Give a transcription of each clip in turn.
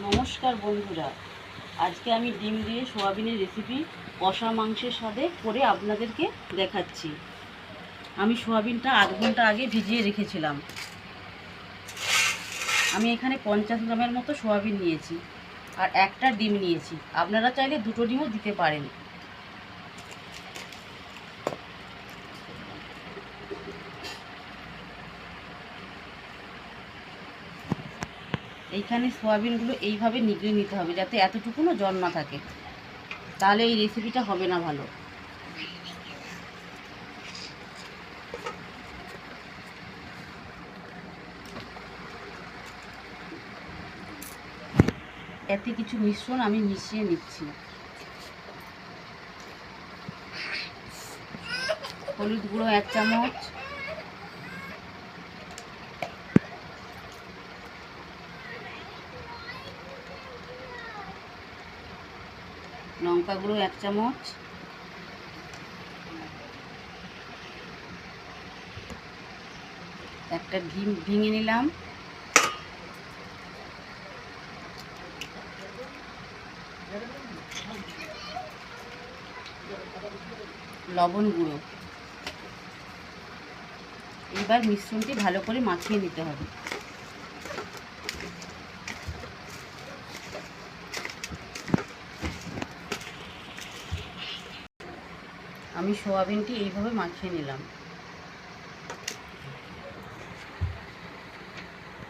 নমস্কার বন্ধুরা। আজকে আমি ডিম দিয়ে সোয়াবিনের রেসিপি কষা মাংসের স্বাদে করে আপনাদেরকে দেখাচ্ছি। আমি সোয়াবিনটা আধ ঘণ্টা আগে ভিজিয়ে রেখেছিলাম। আমি এখানে পঞ্চাশ গ্রামের মতো সোয়াবিন নিয়েছি আর একটা ডিম নিয়েছি। আপনারা চাইলে দুটো ডিমও দিতে পারেন। এইখানে সোয়াবিনগুলো এইভাবে নিগড়ে নিতে হবে, যাতে এতটুকুনও জল না থাকে। তাহলে এই রেসিপিটা হবে না ভালো। এতে কিছু মিশ্রণ আমি মিশিয়ে নিচ্ছি। হলুদ গুঁড়ো এক চামচ লঙ্কা গুঁড়ো এক চামচ। একটা ডিম ভেঙে নিলাম। লবণ গুঁড়ো। এবার মিশ্রণটি ভালো করে মাখিয়ে নিতে হবে। আমি সোয়াবিনটি এইভাবে মাখিয়ে নিলাম।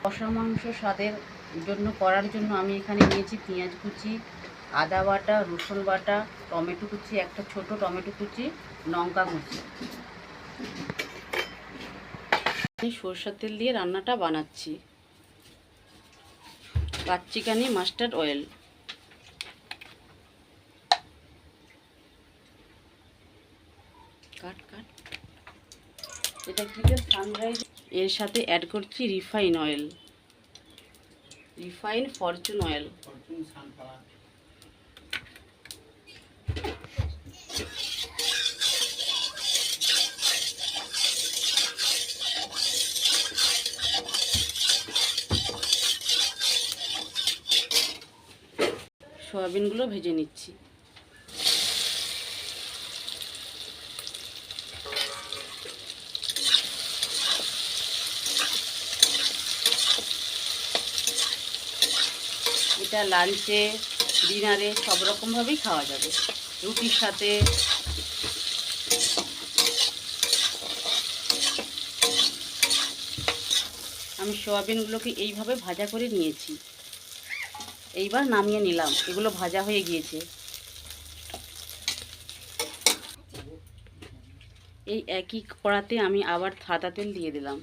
কষা মাংস স্বাদের জন্য, করার জন্য আমি এখানে নিয়েছি পেঁয়াজ কুচি, আদা বাটা, রসুন বাটা, টমেটো কুচি, একটা ছোট টমেটো কুচি, লঙ্কা কুচি। আমি সরষের তেল দিয়ে রান্নাটা বানাচ্ছি। কাচ্চিকানি মাস্টার্ড অয়েল কাট কাট এটা কি সানরাইজ এর সাথে অ্যাড করছি refine oil refine fortune oil সয়াবিনগুলো ভেজে নিচ্ছি। এটা লাঞ্চে, ডিনারে সব রকমভাবেই খাওয়া যাবে। রুটির সাথে। আমি সোয়াবিনগুলোকে এইভাবে ভাজা করে নিয়েছি। এইবার নামিয়ে নিলাম। এগুলো ভাজা হয়ে গিয়েছে। এই একই কড়াতে আমি আবার সাদা তেল দিয়ে দিলাম।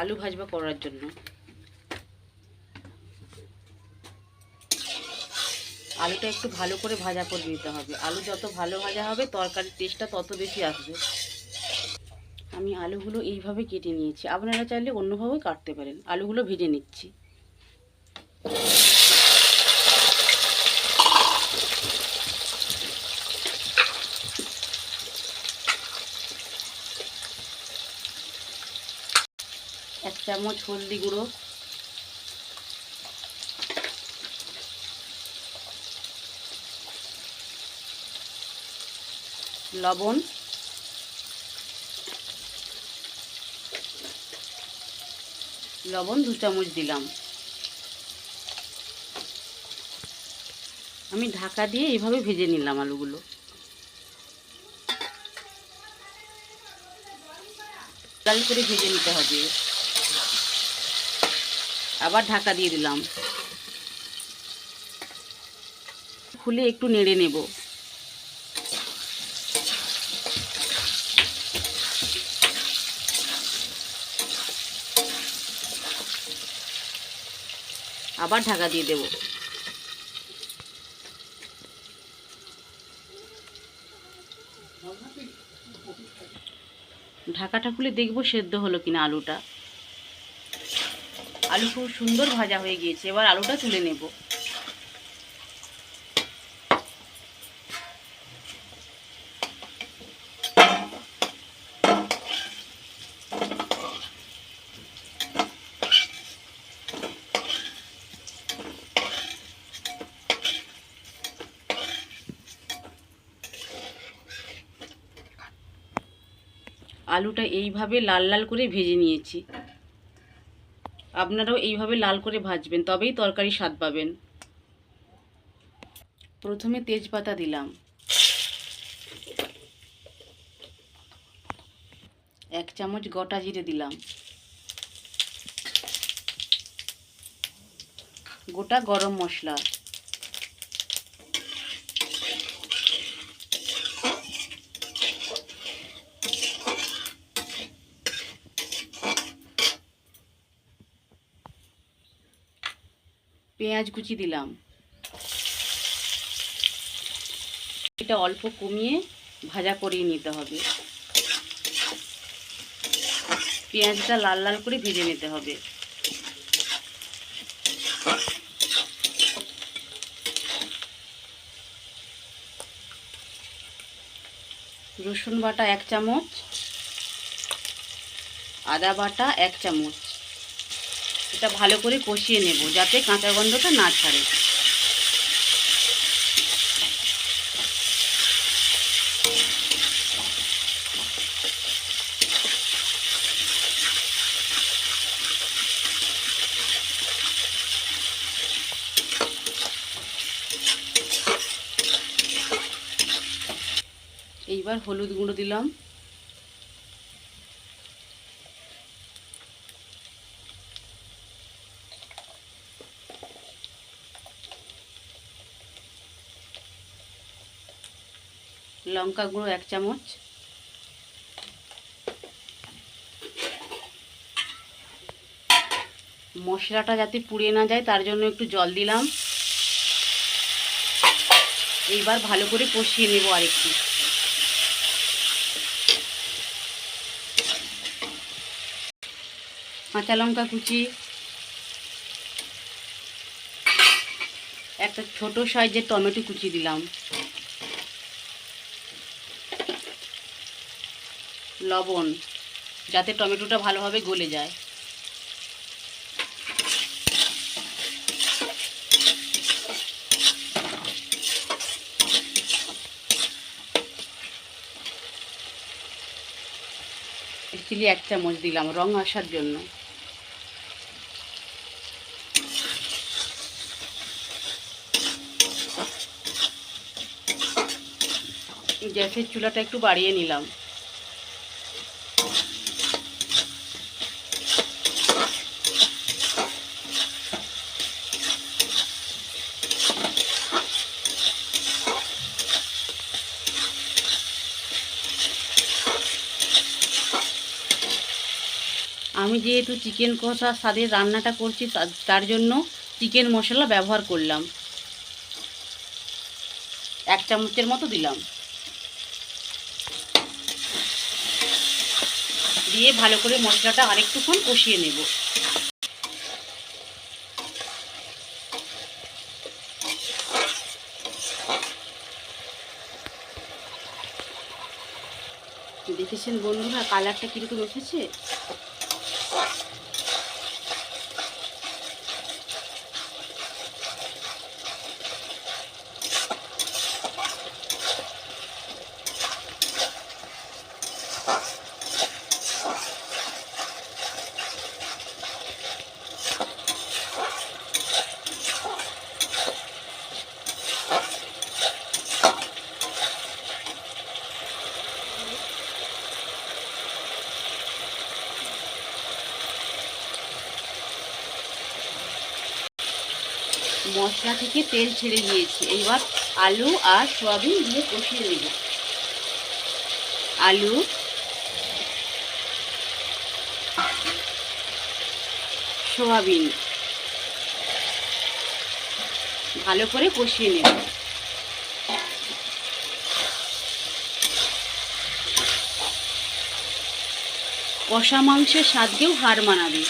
আলু ভাজবা করার জন্য। আলুটা একটু ভালো করে ভাজা করে দিতে হবে। আলু যত ভালো ভাজা হবে, তরকারির টেস্টটা তত বেশি আসবে। আমি আলুগুলো এইভাবে কেটে নিয়েছি। আপনারা চাইলে অন্যভাবেও কাটতে পারেন। আলুগুলো ভেজে নিচ্ছি। চামচ হলদি গুঁড়ো। লবণ। লবণ দু চামচ দিলাম। আমি ঢাকা দিয়ে এইভাবে ভেজে নিলাম আলুগুলো। করে ভেজে নিতে হবে। আবার ঢাকা দিয়ে দিলাম। খুলে একটু নেড়ে নেব। আবার ঢাকা দিয়ে দেব। ঢাকাটা খুলে দেখব সেদ্ধ হলো কিনা আলুটা। আলু খুব সুন্দর ভাজা হয়ে গিয়েছে, এবার আলুটা তুলে নেব। আলুটা এইভাবে লাল লাল করে ভেজে নিয়েছি। আপনারাও এইভাবে লাল করে ভাজবেন, তবেই তরকারি স্বাদ পাবেন। প্রথমে তেজপাতা দিলাম। এক চামচ গোটা জিরে দিলাম। গোটা গরম মশলা। পেঁয়াজ কুচি দিলাম। এটা অল্প কমিয়ে ভাজা করিয়ে নিতে হবে। পেঁয়াজটা লাল লাল করে ভেজে নিতে হবে। রসুন বাটা এক চামচ, আদা বাটা এক চামচ। এটা ভালো করে কষিয়ে নেব যাতে কাঁচা গন্ধটা না ছাড়ে। এইবার হলুদ গুঁড়ো দিলাম। লঙ্কা গুঁড়ো এক চামচ। মশলাটা যাতে পুড়িয়ে না যায়, তার জন্য একটু জল দিলাম। এইবার ভালো করে কষিয়ে নেব আরেকটু। কাঁচা লঙ্কা কুচি। একটা ছোট সাইজের টমেটো কুচি দিলাম। লবণ, যাতে টমেটোটা ভালোভাবে গলে যায়। চিলি এক চামচ দিলাম রং আসার জন্য। গ্যাসের চুলাটা একটু বাড়িয়ে নিলাম। আমি যেহেতু চিকেন কষা স্বাদের রান্নাটা করছি, তার জন্য চিকেন মশলা ব্যবহার করলাম। এক চামচের মতো দিলাম। দিয়ে ভালো করে মশলাটা আরেকটুক্ষণ কষিয়ে নেব। দেখেছেন বন্ধুরা, কালারটা কীরকম এসেছে? মশলা থেকে তেল ছেড়ে গিয়েছে এইবার আলু আর সয়াবিন দিয়ে কষিয়ে নেব। আলু সয়াবিন ভালো করে কষিয়ে নেব। কষা মাংসের স্বাদকেও হার মানাবে।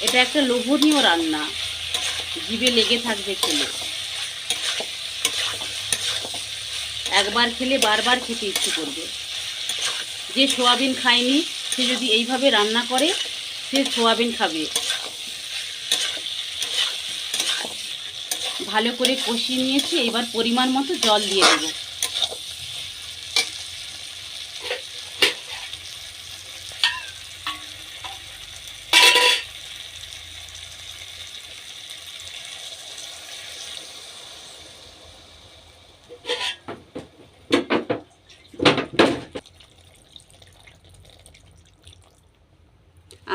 এটা একটা লোভনীয় রান্না। জিভে লেগে থাকবে খেলে। একবার খেলে বারবার খেতে ইচ্ছে করবে। যে সোয়াবিন খায়নি সে যদি এইভাবে রান্না করে, সে সোয়াবিন খাবে। ভালো করে কষিয়ে নিয়েছি, এবার পরিমাণ মতো জল দিয়ে দেব।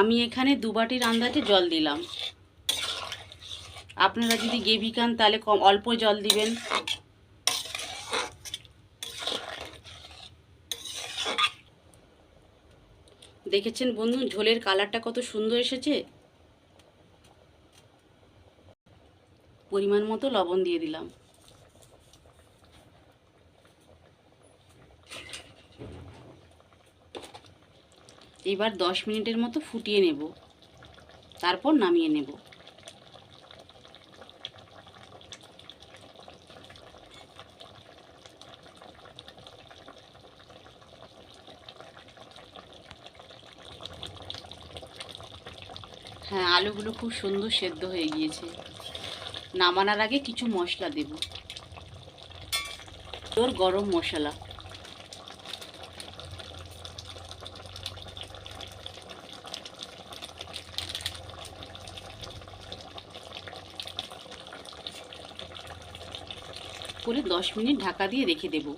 আমি এখানে দু বাটির আন্দাজে জল দিলাম। আপনারা যদি গ্রেভি খান, তাহলে কম, অল্প জল দিবেন। দেখেছেন বন্ধু, ঝোলের কালারটা কত সুন্দর এসেছে? পরিমাণ মতো লবণ দিয়ে দিলাম। এবার দশ মিনিটের মতো ফুটিয়ে নেব। তারপর নামিয়ে নেব। হ্যাঁ আলুগুলো খুব সুন্দর সেদ্ধ হয়ে গিয়েছে। নামানোর আগে কিছু মশলা দেব। তোর গরম মশলা। করে দশ মিনিট ঢাকা দিয়ে রেখে দেবো।